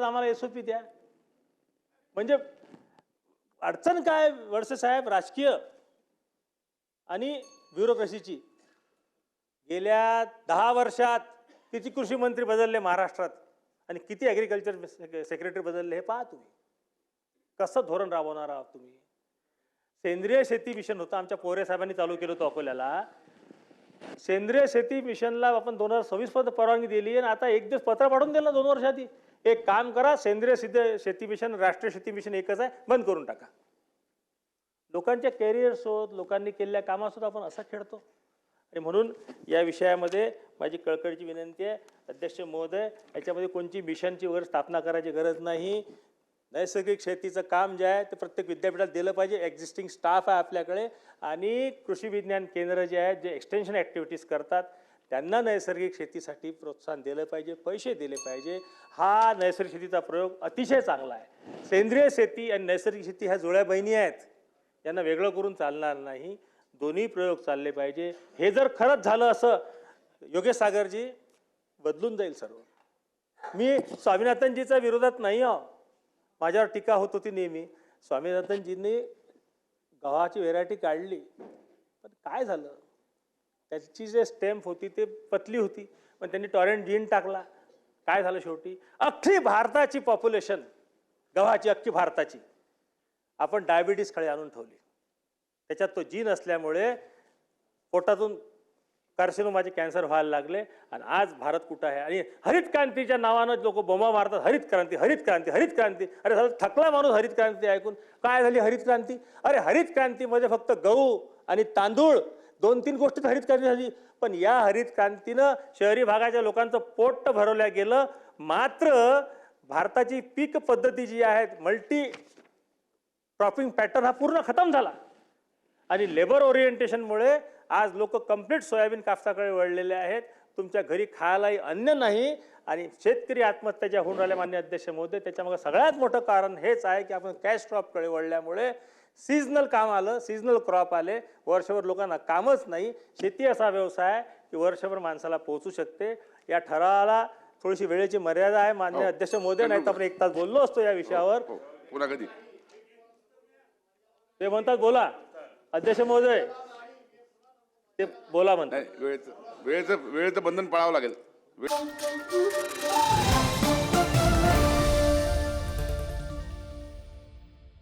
म्हणतात आम्हाला एसओपी द्या. म्हणजे अडचण काय वळसे साहेब? राजकीय आणि ब्युरोक्रेसीची गेल्या दहा वर्षात किती कृषी मंत्री बदलले महाराष्ट्रात आणि किती ॲग्रिकल्चर सेक्रेटरी बदलले हे पहा तुम्ही. कसं धोरण राबवणार आहात तुम्ही? सेंद्रिय शेती मिशन होतं. आमच्या पोरे साहेबांनी चालू केलं होतं अकोल्याला. सेंद्रिय शेती मिशनला आपण दोन हजार सव्वीस पर्यंत परवानगी दिली आणि आता एक दिवस पत्र पाठवून दिलं दोन वर्ष आधी. एक काम करा सेंद्रिय सिद्ध शेती मिशन राष्ट्रीय शेती मिशन एकच आहे बंद करून टाका. लोकांच्या कॅरियर्सोत लोकांनी केलेल्या कामासोबत आपण असा खेळतो. आणि म्हणून या विषयामध्ये माझी कळकळीची विनंती आहे. अध्यक्ष महोदय याच्यामध्ये कोणती मिशनची वगैरे स्थापना करायची गरज नाही. नैसर्गिक शेतीचं काम जे आहे ते प्रत्येक विद्यापीठात दिलं पाहिजे. एक्झिस्टिंग स्टाफ आहे आपल्याकडे आणि कृषी विज्ञान केंद्र जे आहेत जे एक्सटेन्शन ॲक्टिव्हिटीज करतात त्यांना नैसर्गिक शेतीसाठी प्रोत्साहन दिलं पाहिजे पैसे दिले पाहिजे. हा नैसर्गिक शेतीचा प्रयोग अतिशय चांगला आहे. सेंद्रिय शेती आणि नैसर्गिक शेती ह्या जुळ्या बहिणी आहेत. यांना वेगळं करून चालणार नाही. दोन्ही प्रयोग चालले पाहिजे. हे जर खरंच झालं असं योगेश सागरजी बदलून जाईल सर्व. मी स्वामीनाथनजीच्या विरोधात नाही आहो. माझ्यावर टीका होत होती नेहमी. स्वामीनाथनजींनी गव्हाची व्हेरायटी काढली. पण काय झालं? त्याची जे स्टेम्प होती ते पतली होती. पण त्यांनी टॉरेंट जीन टाकला. काय झालं शेवटी? अख्खी भारताची पॉप्युलेशन गव्हाची अख्खी भारताची. आपण डायबिटीस खाली आणून ठेवली. त्याच्यात तो जीन असल्यामुळे पोटातून कार्सिनोमाचे कॅन्सर व्हायला लागले आणि आज भारत कुठं आहे? आणि हरित क्रांतीच्या नावानं लोक बोंबा मारतात हरित क्रांती हरित क्रांती हरित क्रांती. अरे झालं थकला माणूस हरित क्रांती ऐकून. काय झाली हरित क्रांती? अरे हरित क्रांतीमध्ये फक्त गहू आणि तांदूळ दोन तीन गोष्टीत हरित क्रांती झाली. पण या हरित क्रांतीनं शहरी भागाच्या लोकांचं पोट भरवल्या गेलं. मात्र भारताची पीक पद्धती जी आहे मल्टी क्रॉपिंग पॅटर्न हा पूर्ण खतम झाला. आणि लेबर ओरिएंटेशनमुळे आज लोक कंप्लीट सोयाबीन कापसाकडे वळलेले आहेत. तुमच्या घरी खायलाही अन्न नाही आणि शेतकरी आत्महत्याच्या होऊन राहिल्या मान्य अध्यक्ष महोदय त्याच्यामागे सगळ्यात मोठं कारण हेच आहे की आपण कॅश क्रॉपकडे वळल्यामुळे सीझनल काम आलं सीझनल क्रॉप आले. वर्षभर लोकांना कामच नाही. शेती असा व्यवसाय आहे की वर्षभर माणसाला पोहोचू शकते. या ठरावाला थोडीशी वेळेची मर्यादा आहे. मान्य अध्यक्ष महोदय नाही तर आपण एक तास बोललो असतो या विषयावर हो पुन्हा कधी. ते म्हणतात बोला. अध्यक्ष महोदय ते बोला म्हणतात. वेळेचं वेळेचं वेळेचं बंधन पाळावं लागेल. वे-